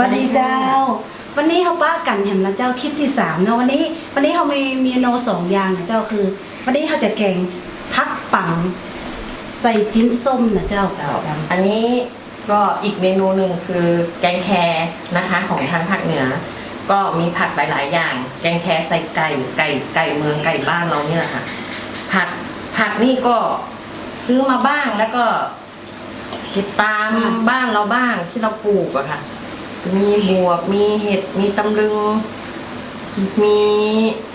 สวัสดีเจ้า วันนี้เขาป้ากันเห็นแล้วเจ้าคลิปที่สามเนาะวันนี้ วันนี้เขามีเมนูสองอย่างนะเจ้าคือ วันนี้เขาจะแกงพักปังใส่จิ้นส้มนะเจ้าอันนี้ก็อีกเมนูหนึ่งคือแกงแคนะคะของทางภาคเหนือ ก็มีผักหลาย ๆ อย่าง แกงแคใส่ไก่ไก่ไก่เมืองไก่บ้านเราเนี่ยแหละค่ะผักผักนี่ก็ซื้อมาบ้างแล้วก็เก็บตามบ้านเราบ้างที่เราปลูกอะค่ะ มีบวบ มีเห็ด มีตำลึง มี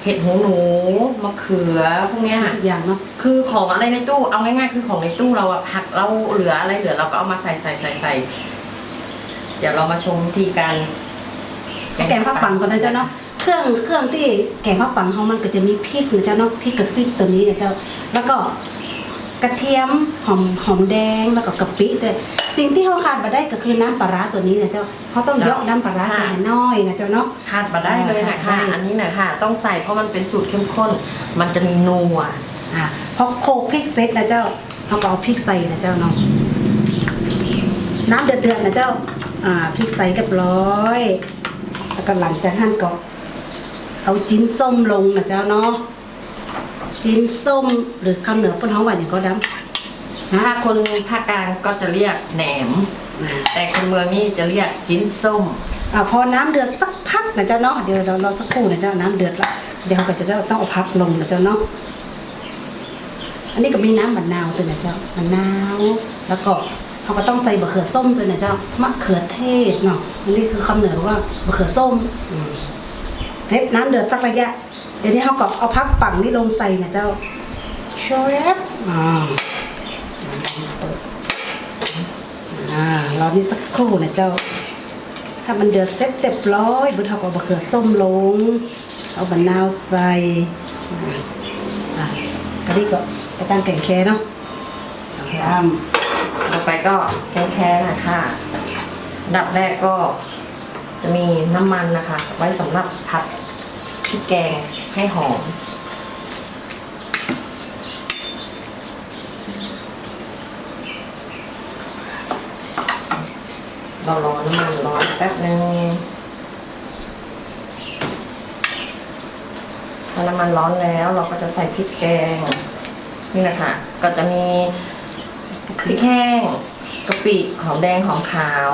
เห็ดหูหนู มะเขือพวกเนี้ยค่ะอีกอย่างเนาะคือของอะไรในตู้ เอาง่ายๆ คือของในตู้เราอะผักเราเหลืออะไรเหลือเราก็เอามาใส่ใส่ใส่ใส่เดี๋ยวเรามาชมวิธีการแกงพักปังก่อนนะเจ้าเนาะเครื่องเครื่องที่แกงพักปังเขามันก็จะมีพริกนะเจ้าเนาะพริกกับพริกตัวนี้นะเจ้าแล้วก็กระเทียมหอมหอมแดงแล้วก็กะปิด้วย สิ่งที่เขาขาดมาได้ก็คือน้ำปลาร้าตัวนี้นะเจ้าเขาต้องยกน้ำปลาร้าใส่ให้น้อยนะเจ้าเนาะขาดมาได้เลยนะขาคะดได้อันนี้นะคะต้องใส่เพราะมันเป็นสูตรเข้มข้น มันจะมีนัวอะพอโขลกพริกเสร็จนะเจ้าเขาก็เอาพริกใส่นะเจ้าเนาะน้ำเดือดๆนะเจ้าอ่าพริกใส่เรียบร้อยแล้วก็หลังจากนั้นก็เอาจิ้นส้มลงนะเจ้าเนาะจิ้นส้มหรือคำเหนือปนท้องหวานอย่างก็ดำนะ ถ้าคนภาคกลางก็จะเรียกแหนม แต่คนเมืองนี่จะเรียกจิ้นส้มอ่าพอน้ำเดือดสักพักนะเจ้าเนาะเดี๋ยวเรารอสักครู่นะเจ้าน้ำเดือดละเดี๋ยวเราก็จะได้ต้องเอาพักลงนะเจ้าเนาะอันนี้ก็มีน้ำมะนาวตัวนะเจ้ามะนาวแล้วก็เราก็ต้องใส่บะเขือส้มตัวนะเจ้ามะเขือเทศเนาะอันนี้คือคำเหนือว่าบะเขือส้มอืมเสร็จน้ำเดือดสักระยะเดี๋ยวนี้เราก็เอาพักปั่งนี่ลงใส่นะเจ้าชวบอ่า อ่ารอนี่สักครู่นะเจ้า ถ้ามันเดือดเสร็จเรียบร้อยบุญเขาก็เอาบะเขือส้มลง เอามะนาวใส่กะทิก็ไปตั้งแกงแค่เนาะตามต่อไปก็แกงแค่นะคะดับแรกก็จะมีน้ำมันนะคะ ไว้สำหรับผัดพริกแกงให้หอม เรารอน้ำมันร้อนแป๊บนึงพอน้ำมันร้อนแล้วเราก็จะใส่พริกแกงนี่นะคะก็จะมีพริกแห้งกะปิหอมแดงหอมขาว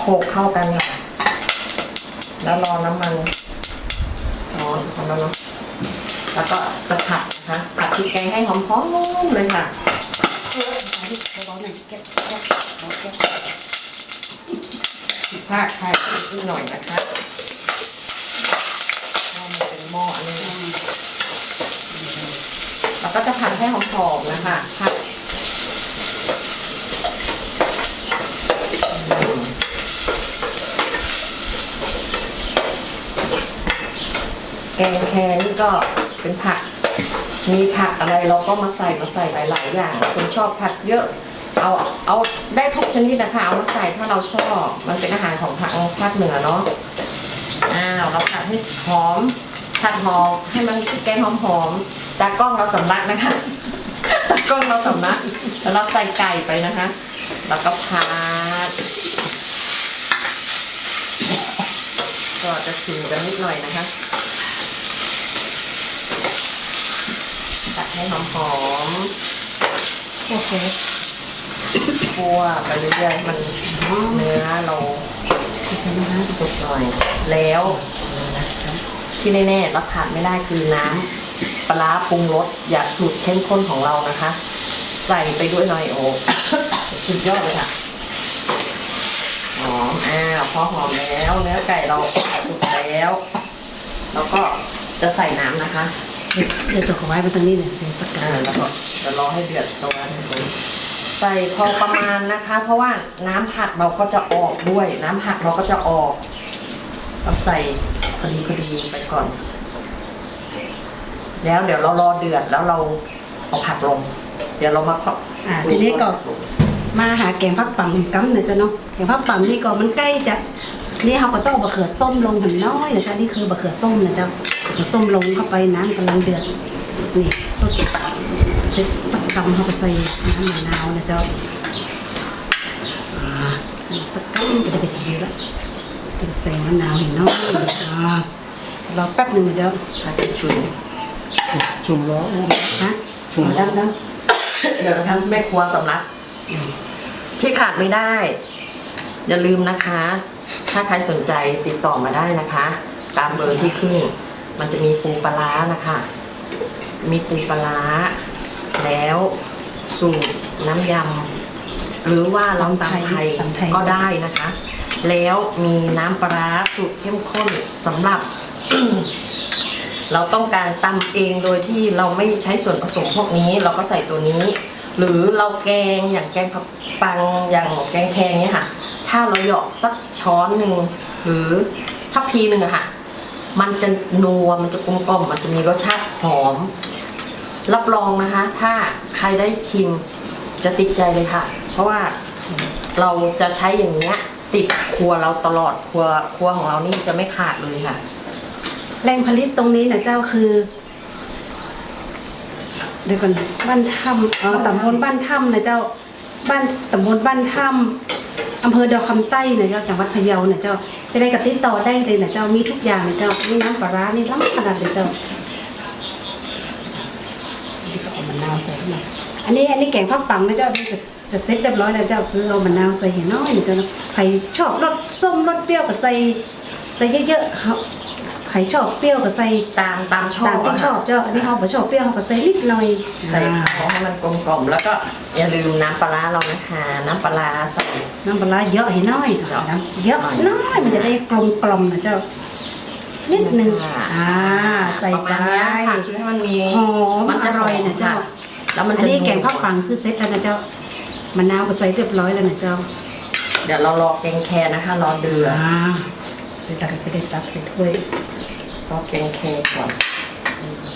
โขลกเข้ากันค่ะแล้วรอน้ำมันร้อนพอแล้วเนาะแล้วก็จะผัดนะคะผัดพริกแกงให้หอมๆเลยค่ะร้อนหน่อยแก๊สแก๊สร้อนแก๊ส ผักไทยนิดหน่อยนะคะเพรามันเป็นหม้ออันนี้แล้วก็จะผัดให้หอมๆนะคะผัดแกงแคนี่ก็เป็นผัก มีผักอะไรเราก็มาใส่มาใส่หลายๆอย่าง คนชอบผักเยอะ เอาเอาได้ทุกชนิดนะคะเอามาใส่ถ้าเราชอบ มันเป็นอาหารของทางภาคเหนือเนาะอ้าวเราผัดให้หอมผัดหอมให้มันแกงหอมหอมๆตากล้องเราสำลักนะคะตากล้องเราสำลักแล้วเราใส่ไก่ไปนะคะ แล้วก็ผัดก็จะชิมกันนิดหน่อยนะคะตัดให้หอมหอมโอเค คั่วไปเรื่อยๆมันเนื้อเราใส่นะคะสุกหน่อย แล้วที่แน่ๆเราขาดไม่ได้คือน้ำปลาร้าปรุงรสอยากสูตรเข้มข้นของเรานะคะ ใส่ไปด้วยหน่อยโอ้สุดยอดเลยค่ะหอมอ้าวพอหอมแล้วเนื้อไก่เราสุกแล้วแล้วก็จะใส่น้ำนะคะเดี๋ยวตัวขอไว้มาตรงนี้เนี่ยเป็นสักกาอ่ารแล้วก็จะรอให้เดือดตัวนึง ใส่พอประมาณนะคะ เพราะว่าน้ำผักเราก็จะออกด้วย น้ำผักเราก็จะออกเราใส่พอดีพอดีไปก่อน แล้วเดี๋ยวเรารอเดือดแล้วเราเอาผักลง เดี๋ยวเรามาเคาะอ่าทีนี้ก็มาหาแกงพักปังกัมเนี่ยจ้ะเนาะแกงพักปังนี่ก็มันใกล้จะนี่เขาก็ต้องบะเขือส้มลงหนน้อยนะจ๊ะนี่คือบะเขือส้มนะจ๊ะบะเขือส้มลงเข้าไปน้ำกำลังเดือดนี่ เสร็จสักกำเขาก็ใส่น้ำมะนาวนะจ๊ะอ่าสักกำก็จะเป็นทีละจะใส่มะนาวเห็นเนาะอ่ารอแป๊บหนึ่งนะเจ้าถ้าจะชุนจุ่มแล้วฮะชุบเอาดังดังเดี๋ยวนะคะแม่ครัวสำลักที่ขาดไม่ได้ อย่าลืมนะคะ ถ้าใครสนใจติดต่อมาได้นะคะ ตามเบอร์ที่ขึ้น มันจะมีปูปลาร้านะคะ มีปูปลาร้า แล้ว สูตรน้ำยำหรือว่าเราตำไทย ก็ได้นะคะ แล้วมีน้ำปลาร้าสูตรเข้มข้นสำหรับ เราต้องการตำเองโดยที่เราไม่ใช้ส่วนผสมพวกนี้ เราก็ใส่ตัวนี้ หรือเราแกงอย่างแกงผักปังอย่างแกงแคงเนี้ยค่ะ ถ้าเราเหยาะสักช้อนหนึ่งหรือถ้าพีหนึ่งอะค่ะ มันจะนัวมันจะกลมกล่อมมันจะมีรสชาติหอม รับรองนะคะ ถ้าใครได้ชิมจะติดใจเลยค่ะ เพราะว่าเราจะใช้อย่างเงี้ย ติดครัวเราตลอดครัวครัวของเรานี่จะไม่ขาดเลยค่ะ แรงผลิตตรงนี้นะเจ้าคือ เดี๋ยวก่อนบ้านถ้ำเออตำบลบ้านถ้ำนะเจ้า บ้านตำบลบ้านถ้ำอำเภอดอกคำใต้นะเจ้าจังหวัดพะเยานะเจ้า จะได้กระติดต่อได้เลยนะเจ้ามีทุกอย่างนะเจ้ามีน้ำปลาร้านี่ล้ำขนาดเลยเจ้านี่ก็เอามะนาวใส่เข้ามาอันนี้อันนี้แกงผักปังนะเจ้านี่จะจะเซ็ตเรียบร้อยแล้วเจ้าคือเอามะนาวใส่เห็นน้อยนะเจ้านะใครชอบรสส้มรสเปรี้ยวก็ใส่ใส่เยอะๆครับใครชอบเปรี้ยวก็ใส่ตามตามชอบตามที่อะชค่ะอบเจ้าอันนี้เขาบ่ชอบเปรี้ยวเขาก็ใส่นิดหน่อยใส่อ่าขอให้มันกลมกล่อมแล้วก็อย่าลืมน้ำปลาร้าเรานะคะน้ำปลาร้าใส่น้ำปลาร้าเยอะให้น้อยเยอะน้ำเยอะน้อยมันจะได้กลมกล่อมนะเจ้านิดหนึงอ่าใส่ประไปมาณเนี้ยค่ะคือให้มันมีหอมมันจะอร่อยนะเจ้า แล้วมันอัจะนนี้แกงข้าวปังคือเซ็ตแล้วนะเจ้ามะนาวก็ใส่เรียบร้อยแล้วนะเจ้าเดี๋ยวเรารอแกงแครนะคะ รอเดือดอ่าเสร็จแล้วก็ไปได้ตักใส่ถ้วยรอแกงแครก่อน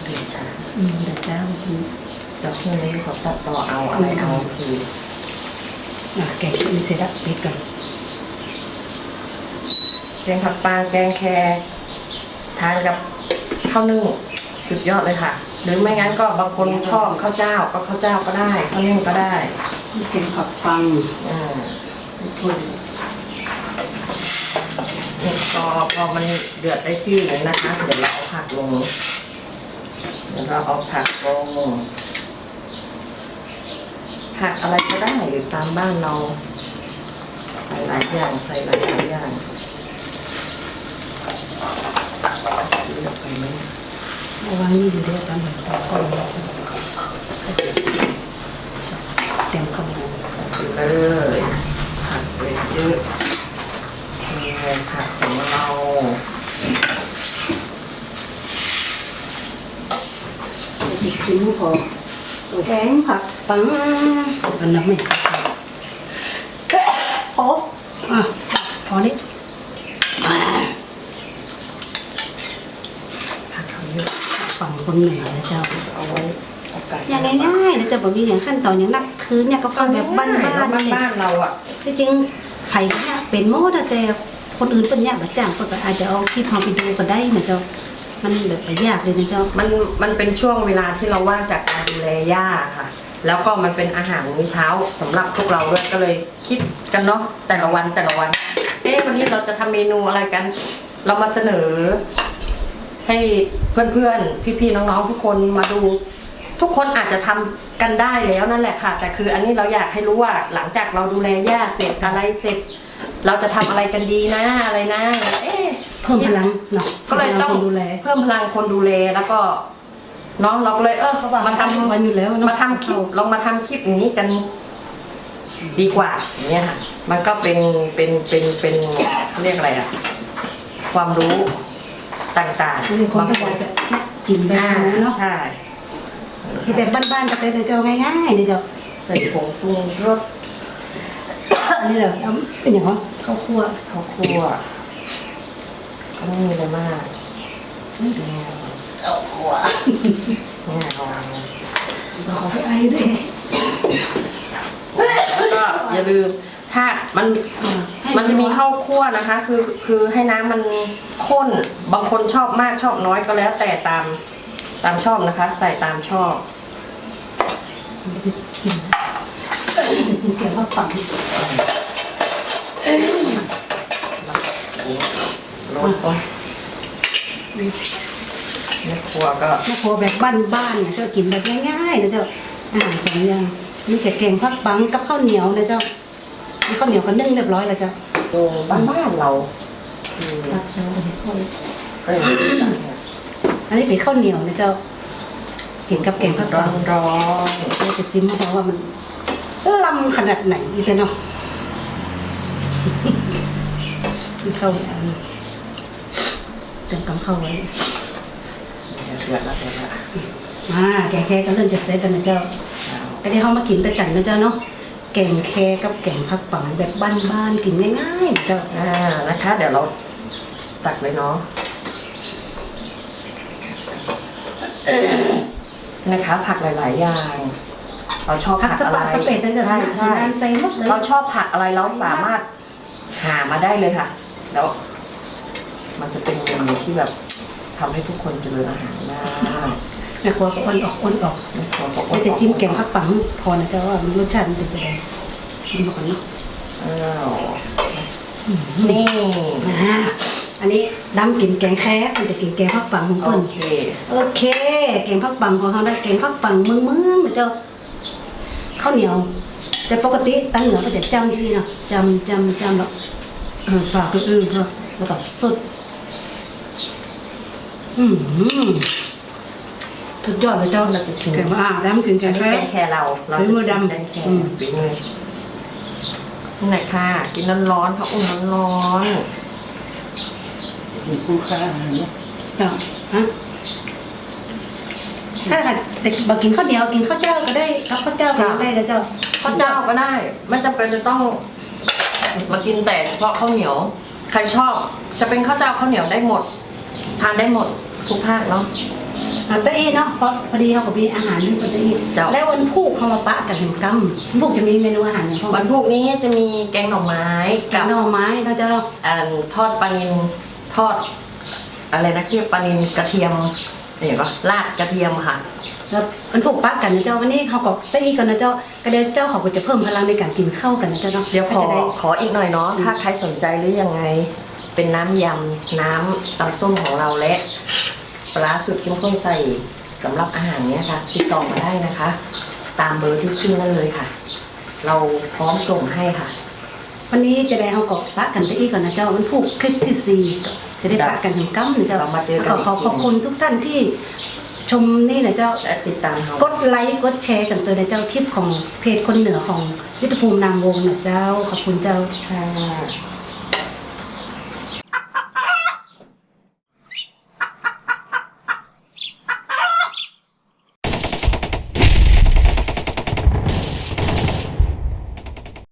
เดือดจ้าอืมเดี๋ยวเจ้าอืมเดี๋ยวพี่นี้เขาตัดต่อเอาอะไรเอาคืออะแกงนี่เสร็จแล้วปิดก่อนแกงผักปลาแกงแครทานกับข้าวนึ่งสุดยอดเลยค่ะ หรือไม่งั้นก็บางคนชอบข้าวเจ้าก็ข้าวเจ้าก็ได้ข้าวนึ่งก็ได้นี่แกงผักปังอ่าใส่ถ้วยเนี่ยพอพอมันเดือดได้ที่เลยนะคะเดี๋ยวเราเอาผักลงเดี๋ยวเราเอาผักลงผักอะไรก็ได้หรือตามบ้านเราใส่หลายอย่างใส่หลายๆอย่างเลือกไปไหม เอาวางนี่อยู่เดียวกันต่อก่อนเต็มข้าวหมูใส่เลยผักเลยเยอะนี่ผักของเราอีกชิ้นพอแกงผักปังอันนั้นไม่พออะพอนิดอ่า ผักเขาเยอะ ฝั่งคนเหนือนะเจ้าเอาไว้โอกาสอย่างง่ายๆนะเจ้าบอกมีอย่างขั้นตอนอย่างนักคืนเนี่ยก็ฟังแบบบ้านๆบ้านนี่บ้านๆเราอะที่จริงไข่ก็เนี่ยเป็นโมดอะแต่คนอื่นเป็นยากแบบจ้างก็อาจจะเอาที่พอไปดูก็ได้นะเจ้ามันแบบยากเลยนะเจ้ามันมันเป็นช่วงเวลาที่เราว่างจากการดูแลย่าค่ะ แล้วก็มันเป็นอาหารมื้อเช้าสำหรับพวกเราด้วยก็เลยคิดกันเนาะแต่ละวันแต่ละวันเอ๊ะวันนี้เราจะทำเมนูอะไรกัน เรามาเสนอ ให้เพื่อนๆ พี่ๆ น้องๆ ทุกคนมาดู ทุกคนอาจจะทำกันได้แล้วนั่นแหละค่ะ แต่คืออันนี้เราอยากให้รู้ว่าหลังจากเราดูแลย่าเสร็จอะไรเสร็จ เราจะทำอะไรกันดีนะอะไรนะ เอ๊ะเพิ่มพลังเนาะก็เลยต้องคนดูแลเพิ่มพลังคนดูแลแล้วก็น้องเราก็เลยเออเขาบอกมาทำวันอยู่แล้วเนอะมาทำคลิปลองมาทำคลิปอย่างนี้กัน ดีกว่าอย่างเงี้ยค่ะมันก็เป็นเป็นเป็นเป็นเขาเรียกอะไรอะความรู้ ต่างๆคือคนบางก็คอยากนจะกินแบบอ่านี้เนาะใช่ที่แบบบ้านๆจะเป็นเจ้าง่ายๆนี่เจ้าใส่ผงปรุงรสอันนี้เหรอเอาเป็นอย่างว่าข้าวคั่วข้าวคั่วก็ไม่มีอะไรมากข้าวคั่วเนี่ยลองเราขอให้ไอ้ด้วยแล้วก็อย่าลืมถ้ามัน มันจะมีข้าวคั่วนะคะ คือคือให้น้ำมันข้น บางคนชอบมากชอบน้อยก็แล้วแต่ตามตามชอบนะคะ ใส่ตามชอบกินจะกินแกงว่าปังรสก็แม่ครัวก็แม่ครัวแบบบ้านๆเนี่ยเจ้ากินแบบง่ายๆนะเจ้าอาหารสองอย่างมีแต่แกงผักปังกับข้าวเหนียวนะเจ้า ข้าวเหนียวก็นึ่งเรียบร้อยแล้วเจ้าดูบ้านบ้านๆเราคือตักเช้าไปให้พ่อเอออันนี้เป็นข้าวเหนียวนะเจ้ากินกับแกงผักร้อปังนร้อนเราจะจิ้มให้เขาว่ามันลำขนาดไหนอีเตเนาะ กินข้าวอันนี้เติมกับข้าวไว้ เดือดละเดือดละอ่าแกงแค่ก็เริ่มจะเซตกันนะเจ้าก็ที่เขามากินแต่กันนะเจ้าเนาะ แกงแคกับแกงผักปังแบบบ้านๆกินง่ายๆนะเจ้าอ่านะคะ เดี๋ยวเราตักเลยเนาะนะคะ ผักหลาย ๆ อย่าง เราชอบผักผักสอะไรปาสเปดนั่นจะใช่ใช่ใช่ใส่หมดเลยเราชอบผักอะไรเราสามารถหามาได้เลยค่ะ แล้ว มันจะเป็นเมนูที่แบบทำให้ทุกคนเจริญอาหารได้แม่ครัวก็อ้นออกอ้วนออกแต่จะจิ้มแกงผักปังพอนะเจ้าว่ามันรสชาติมันเป็นยังไงกินมก่อนเนาะอ้าวนี่อ่าอันนี้ดำกินแกงแค่มันจะกินแกงผักปังของอเปิ้นเคโอเค แกงผักปังของเขาได้แกงผักปังเมืองเมืองนะเจ้าข้าวเหนียว แต่ปกติตั้งเหนือก็จะจำที่เนาะจำจำจำแบบฝากคนอื่นเขาแล้วก็สุดอืม สุดยอดเลยเจ้าเราจะชิมแกงว่าอ่าดำกินแกอันงนี้แค่แกงแครเรา เราฝีจะมือชิมดำแกงแครอืมฝีมือนี่แหละค่ะ กินร้อนๆค่ะอุ่นร้อนมีคู่ค่าอาหารเนาะเจ้าฮะถ้าเด็กบอกกินข้าวเหนียวกินข้าวเจ้าก็ได้เอาข้าวเจ้าก็ได้นะเจ้าๆข้าวเจ้าก็ได้ ไม่จำเป็นจะต้องมากินแต่เฉพาะข้าวเหนียว ใครชอบ จะเป็นข้าวเจ้าข้าวเหนียวได้หมด ทานได้หมดทุกภาคเนาะ อ่าเต้เอเนาะเพราะพอดีเขาก็มีอาหารนี่คนเต้เอเจ้า แล้ววันพุธเขามาปะกันถึงกำวันพุธจะมีเมนูอาหารอย่างพวกวันพวกนี้จะมีแกงหน่อไม้กักับบหน่อไม้นะเจ้าอ่าทอดปลานิลทอด อะไรนะที่ปลานิลกระเทียมอะไรอย่างก็ราดกระเทียมค่ะ แล้ววันพุธปะกันนะเจ้าวันนี้เขาก็เต้เอกันนะเจ้าก็เดี๋ยวเจ้าเขาก็จะเพิ่มพลังในการกินข้าวกันนะเจ้าเนาะเดี๋ยวขก็อจะได้ ขออีกหน่อยเนาะถ้าใครสนใจหรือยังไง เป็นน้ำยำน้ำตำส้มของเราและ ปลาร้าสูตรเข้มข้นใส่สำหรับอาหารเนี้ยค่ะติดต่อมาได้นะคะ ตามเบอร์ที่ขึ้นนั่นเลยค่ะ เราพร้อมส่งให้ค่ะ วันนี้จะได้เขาก็ปะกันเต้เอก่อนนะเจ้าวันพุธคลิปที่สี่ก็จะได้ปะกันถึงกำนะเจ้าเรามาเจอกันขอขอขอบคุณทุกท่านที่ชมนี่นะเจ้า และติดตามเรากดไลค์กดแชร์กันตัวในเจ้าคลิปของเพจคนเหนือของยุทธภูมินามวงนะเจ้าขอบคุณเจ้า ค่ะ